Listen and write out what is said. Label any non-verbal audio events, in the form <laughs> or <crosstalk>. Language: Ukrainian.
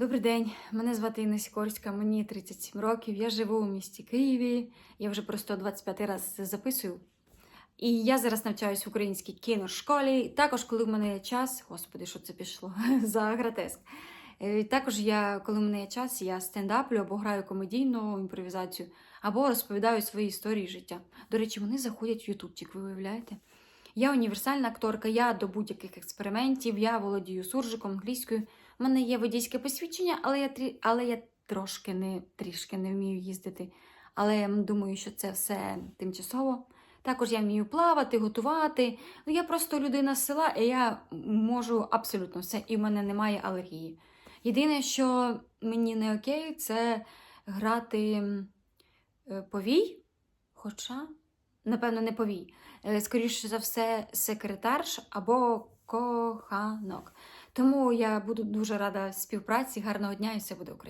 Добрий день, мене звати Інна Сікорська, мені 37 років. Я живу у місті Києві. Я вже просто 25 раз записую. І я зараз навчаюсь в українській кіношколі. Також, коли в мене є час, господи, що це пішло <laughs> за гратеск. Е, Також я, коли в мене є час, я стендаплю або граю комедійну імпровізацію, або розповідаю свої історії життя. До речі, вони заходять в Ютубчик, ви уявляєте? Я універсальна акторка, я до будь-яких експериментів, я володію суржиком, англійською. У мене є водійське посвідчення, але я, але я трошки не трішки не вмію їздити. Але я думаю, що це все тимчасово. Також я вмію плавати, готувати. Ну, я просто людина з села, і я можу абсолютно все, і в мене немає алергії. Єдине, що мені не окей, це грати е, повій, хоча, напевно, не повій. Е, Скоріше за все, секретарш або коханок. Тому я буду дуже рада співпраці. Гарного дня і все буде Україна.